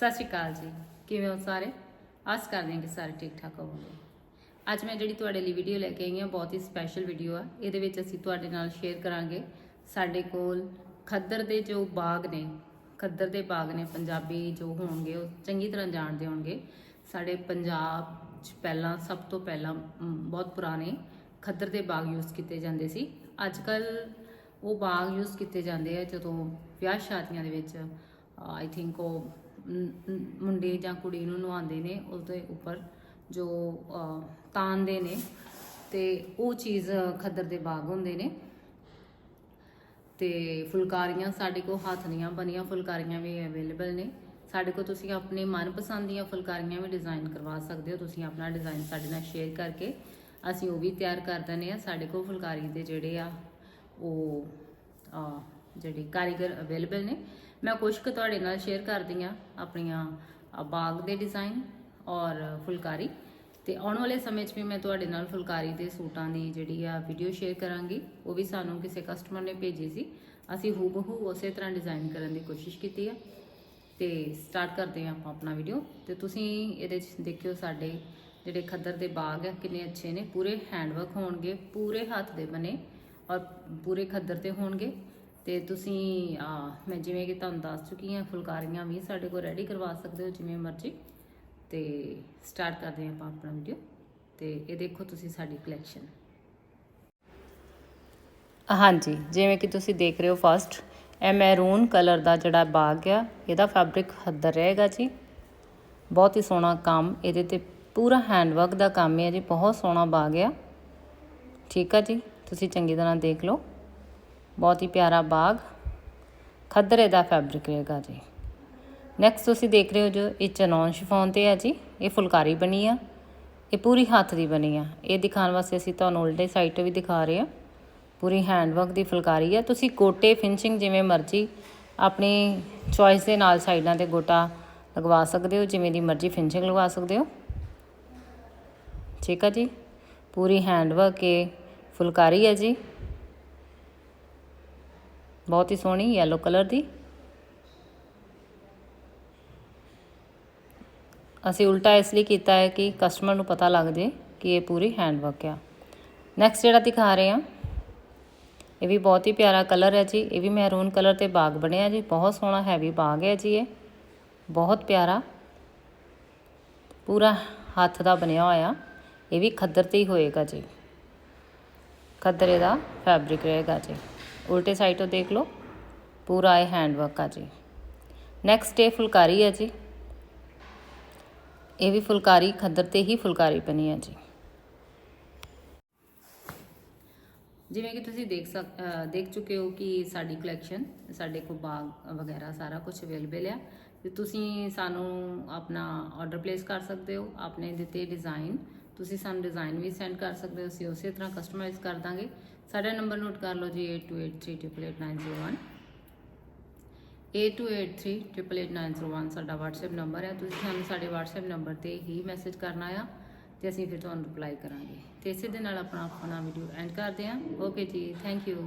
ਸਤਿ ਸ਼੍ਰੀ ਅਕਾਲ ਜੀ। ਕਿਵੇਂ ਹੋ ਸਾਰੇ? ਆਸ ਕਰਦੇ ਹਾਂ ਕਿ ਸਾਰੇ ਠੀਕ ਠਾਕ ਹੋਵੋਗੇ। ਅੱਜ ਮੈਂ ਜਿਹੜੀ ਤੁਹਾਡੇ ਲਈ ਵੀਡੀਓ ਲੈ ਕੇ ਆਈ ਹਾਂ, ਬਹੁਤ ਹੀ ਸਪੈਸ਼ਲ ਵੀਡੀਓ ਆ। ਇਹਦੇ ਵਿੱਚ ਅਸੀਂ ਤੁਹਾਡੇ ਨਾਲ ਸ਼ੇਅਰ ਕਰਾਂਗੇ ਸਾਡੇ ਕੋਲ ਖੱਦਰ ਦੇ ਜੋ ਬਾਗ ਨੇ, ਖੱਦਰ ਦੇ ਬਾਗ ਨੇ ਪੰਜਾਬੀ ਜੋ ਹੋਣਗੇ, ਉਹ ਚੰਗੀ ਤਰ੍ਹਾਂ ਜਾਣਦੇ ਹੋਣਗੇ। ਸਾਡੇ ਪੰਜਾਬ 'ਚ ਪਹਿਲਾਂ, ਸਭ ਤੋਂ ਪਹਿਲਾਂ ਬਹੁਤ ਪੁਰਾਣੇ ਖੱਦਰ ਦੇ ਬਾਗ ਯੂਜ਼ ਕੀਤੇ ਜਾਂਦੇ ਸੀ। ਅੱਜ ਕੱਲ ਉਹ ਬਾਗ ਯੂਜ਼ ਕੀਤੇ ਜਾਂਦੇ ਆ ਜਦੋਂ ਵਿਆਹ ਸ਼ਾਦੀਆਂ ਦੇ ਵਿੱਚ ਆਈ ਥਿੰਕ ਉਹ ਮੁੰਡੇ ਜਾਂ ਕੁੜੀ ਨੂੰ ਨਵਾਉਂਦੇ ਨੇ ਉਹਦੇ ਉੱਪਰ ਜੋ ਅਹ, ਤਾਂਦੇ ਨੇ ਤੇ ਉਹ ਚੀਜ਼ ਖੱਦਰ ਦੇ ਬਾਗ ਹੁੰਦੇ ਨੇ। ਤੇ ਫੁਲਕਾਰੀਆਂ ਸਾਡੇ ਕੋਲ ਹੱਥ ਦੀਆਂ ਬਣੀਆਂ ਫੁਲਕਾਰੀਆਂ ਵੀ ਅਵੇਲੇਬਲ ਨੇ। ਸਾਡੇ ਕੋਲ ਤੁਸੀਂ ਆਪਣੇ ਮਨਪਸੰਦ ਦੀਆਂ ਫੁਲਕਾਰੀਆਂ ਵੀ ਡਿਜ਼ਾਈਨ ਕਰਵਾ ਸਕਦੇ ਹੋ। ਤੁਸੀਂ ਆਪਣਾ ਡਿਜ਼ਾਈਨ ਸਾਡੇ ਨਾਲ ਸ਼ੇਅਰ ਕਰਕੇ ਅਸੀਂ ਉਹ ਵੀ ਤਿਆਰ ਕਰ ਦਿੰਦੇ ਆ ਸਾਡੇ ਕੋਲ ਫੁਲਕਾਰੀ ਦੇ ਜਿਹੜੇ ਆ ਉਹ ਜਿਹੜੇ ਕਾਰੀਗਰ ਅਵੇਲੇਬਲ ਨੇ, ਮੈਂ ਕੁਝ ਕੁ ਤੁਹਾਡੇ ਨਾਲ ਸ਼ੇਅਰ ਕਰਦੀ ਆ ਆਪਣੀਆਂ ਬਾਗ ਦੇ ਡਿਜ਼ਾਈਨ ਔਰ ਫੁਲਕਾਰੀ। ਤੇ ਆਉਣ ਵਾਲੇ ਸਮੇਂ 'ਚ ਵੀ ਮੈਂ ਤੁਹਾਡੇ ਨਾਲ ਫੁਲਕਾਰੀ ਦੇ ਸੂਟਾਂ ਦੀ ਜਿਹੜੀ ਆ ਵੀਡੀਓ ਸ਼ੇਅਰ ਕਰਾਂਗੀ, ਉਹ ਵੀ ਸਾਨੂੰ ਕਿਸੇ ਕਸਟਮਰ ਨੇ ਭੇਜੀ ਸੀ। ਅਸੀਂ ਹੂਬਹੂ ਉਸੇ ਤਰ੍ਹਾਂ ਡਿਜ਼ਾਈਨ ਕਰਨ ਦੀ ਕੋਸ਼ਿਸ਼ ਕੀਤੀ ਆ। ਤੇ ਸਟਾਰਟ ਕਰਦੇ ਹਾਂ ਆਪਾਂ ਆਪਣਾ ਵੀਡੀਓ ਤੇ ਤੁਸੀਂ ਇਹਦੇ 'ਚ ਦੇਖਿਓ ਸਾਡੇ ਜਿਹੜੇ ਖੱਦਰ ਦੇ ਬਾਗ ਆ, ਕਿੰਨੇ ਅੱਛੇ ਨੇ। ਪੂਰੇ ਹੈਂਡਵਰਕ ਹੋਣਗੇ, ਪੂਰੇ ਹੱਥ ਦੇ ਬਣੇ ਔਰ ਪੂਰੇ ਖੱਦਰ ਤੇ ਹੋਣਗੇ। ਤੇ ਤੁਸੀਂ, ਆ, ਮੈਂ ਜਿਵੇਂ ਕਿ ਤੁਹਾਨੂੰ ਦੱਸ ਚੁੱਕੀ ਹਾਂ, ਫੁਲਕਾਰੀਆਂ ਵੀ ਸਾਡੇ ਕੋਲ ਰੈਡੀ ਕਰਵਾ ਸਕਦੇ ਹੋ ਜਿਵੇਂ ਮਰਜ਼ੀ। ਤੇ ਸਟਾਰਟ ਕਰਦੇ ਹਾਂ ਆਪਾਂ ਆਪਣਾ ਵੀਡੀਓ ਤੇ ਇਹ ਦੇਖੋ ਤੁਸੀਂ ਸਾਡੀ ਕਲੈਕਸ਼ਨ ਹਾਂਜੀ, ਜਿਵੇਂ ਕਿ ਤੁਸੀਂ ਦੇਖ ਰਹੇ ਹੋ ਫਸਟ ਇਹ ਮੈਰੂਨ ਕਲਰ ਦਾ ਜਿਹੜਾ ਬਾਗ ਆ, ਇਹਦਾ ਫੈਬਰਿਕ ਖੱਦਰ ਰਹੇਗਾ ਜੀ। ਬਹੁਤ ਹੀ ਸੋਹਣਾ ਕੰਮ, ਇਹਦੇ ਤੇ ਪੂਰਾ ਹੈਂਡਵਰਕ ਦਾ ਕੰਮ ਹੈ ਜੀ, ਬਹੁਤ ਸੋਹਣਾ ਬਾਗ ਆ। ਠੀਕ ਆ ਜੀ, ਤੁਸੀਂ ਚੰਗੀ ਤਰ੍ਹਾਂ ਦੇਖ ਲਓ। ਬਹੁਤ ਹੀ ਪਿਆਰਾ ਬਾਗ। ਖੱਦਰੇ ਦਾ ਫੈਬਰਿਕ ਰਹੇਗਾ ਜੀ। ਨੈਕਸਟ ਤੁਸੀਂ ਦੇਖ ਰਹੇ ਹੋ ਜੋ ਇਹ ਚਨੌਨ ਸ਼ਿਫੋਨ ਤੇ ਹੈ ਜੀ। ਇਹ ਫੁਲਕਾਰੀ ਬਣੀ ਆ। ਇਹ ਪੂਰੀ ਹੱਥ ਦੀ ਬਣੀ ਆ। ਇਹ ਦਿਖਾਉਣ ਵਾਸਤੇ ਅਸੀਂ ਤੁਹਾਨੂੰ ਉਲਟੇ ਸਾਈਡ ਤੋਂ ਵੀ ਦਿਖਾ ਰਹੇ ਆ। ਪੂਰੀ ਹੈਂਡਵਰਕ ਦੀ ਫੁਲਕਾਰੀ ਆ। ਤੁਸੀਂ ਗੋਟੇ ਫਿਨਿਸ਼ਿੰਗ ਜਿਵੇਂ ਮਰਜ਼ੀ ਆਪਣੀ ਚੋਇਸ ਦੇ ਨਾਲ ਸਾਈਡਾਂ ਤੇ ਗੋਟਾ ਲਗਵਾ ਸਕਦੇ ਹੋ, ਜਿਵੇਂ ਦੀ ਮਰਜ਼ੀ ਫਿਨਿਸ਼ਿੰਗ ਲਗਵਾ ਸਕਦੇ ਹੋ। ਠੀਕ ਆ ਜੀ। ਪੂਰੀ ਹੈਂਡਵਰਕ ਇਹ ਫੁਲਕਾਰੀ ਹੈ ਜੀ। ਬਹੁਤ ਹੀ ਸੋਹਣੀ ਯੈਲੋ ਕਲਰ ਦੀ। ਅਸੀਂ ਉਲਟਾ ਇਸ ਲਈ ਕੀਤਾ ਹੈ ਕਿ ਕਸਟਮਰ ਨੂੰ ਪਤਾ ਲੱਗ ਜੇ ਕਿ ਇਹ ਪੂਰੀ ਹੈਂਡਵਰਕ ਆ। ਨੈਕਸਟ ਜਿਹੜਾ ਦਿਖਾ ਰਹੇ ਆ ਇਹ ਵੀ ਬਹੁਤ ਹੀ ਪਿਆਰਾ ਕਲਰ ਹੈ ਜੀ। ਇਹ ਵੀ ਮਹਿਰੂਨ ਕਲਰ ਤੇ ਬਾਗ ਬਣਿਆ ਜੀ। ਬਹੁਤ ਸੋਹਣਾ ਹੈਵੀ ਬਾਗ ਹੈ ਜੀ ਇਹ। ਬਹੁਤ ਪਿਆਰਾ। ਪੂਰਾ ਹੱਥ ਦਾ ਬਣਿਆ ਹੋਇਆ। ਇਹ ਵੀ ਖੱਦਰ ਤੇ ਹੀ ਹੋਏਗਾ ਜੀ। ਖੱਦਰੇ ਦਾ ਫੈਬਰਿਕ ਰਹੇਗਾ ਜੀ। ਉਲਟੇ ਸਾਈਡ ਤੋਂ ਦੇਖ ਲਓ। ਪੂਰਾ ਇਹ ਹੈਂਡਵਰਕ ਆ ਜੀ। ਨੈਕਸਟ ਇਹ ਫੁਲਕਾਰੀ ਹੈ ਜੀ। ਇਹ ਵੀ ਫੁਲਕਾਰੀ, ਖੱਦਰ ਤੇ ਹੀ ਫੁਲਕਾਰੀ ਬਣੀ ਹੈ ਜੀ। ਜਿਵੇਂ ਕਿ ਤੁਸੀਂ ਦੇਖ ਸਕ, ਅਹ ਦੇਖ ਚੁੱਕੇ ਹੋ ਕਿ ਸਾਡੀ ਕਲੈਕਸ਼ਨ ਸਾਡੇ ਕੋਲ ਬਾਗ ਵਗੈਰਾ ਸਾਰਾ ਕੁਝ ਅਵੇਲੇਬਲ ਆ। ਤੇ ਤੁਸੀਂ ਸਾਨੂੰ ਆਪਣਾ ਆਰਡਰ ਪਲੇਸ ਕਰ ਸਕਦੇ ਹੋ। ਆਪਣੇ ਦਿੱਤੇ ਡਿਜ਼ਾਈਨ ਤੁਸੀਂ ਸਾਨੂੰ ਡਿਜ਼ਾਈਨ ਵੀ ਸੈਂਡ ਕਰ ਸਕਦੇ ਹੋ, ਅਸੀਂ ਉਸੇ ਤਰ੍ਹਾਂ ਕਸਟਮਾਈਜ਼ ਕਰ ਦਾਂਗੇ। ਸਾਡਾ ਨੰਬਰ ਨੋਟ ਕਰ ਲਓ ਜੀ 8283888901 8283888901 ਸਾਡਾ WhatsApp ਨੰਬਰ ਹੈ। ਤੁਸੀਂ ਸਾਨੂੰ ਸਾਡੇ WhatsApp ਨੰਬਰ ਤੇ ਹੀ ਮੈਸੇਜ ਕਰਨਾ ਆ ਤੇ ਅਸੀਂ ਫਿਰ ਤੁਹਾਨੂੰ ਰਿਪਲਾਈ ਕਰਾਂਗੇ। ਤੇ ਇਸੇ ਦੇ ਨਾਲ ਆਪਣਾ ਆਪਣਾ ਵੀਡੀਓ ਐਂਡ ਕਰਦੇ ਹਾਂ। ਓਕੇ ਜੀ ਥੈਂਕ ਯੂ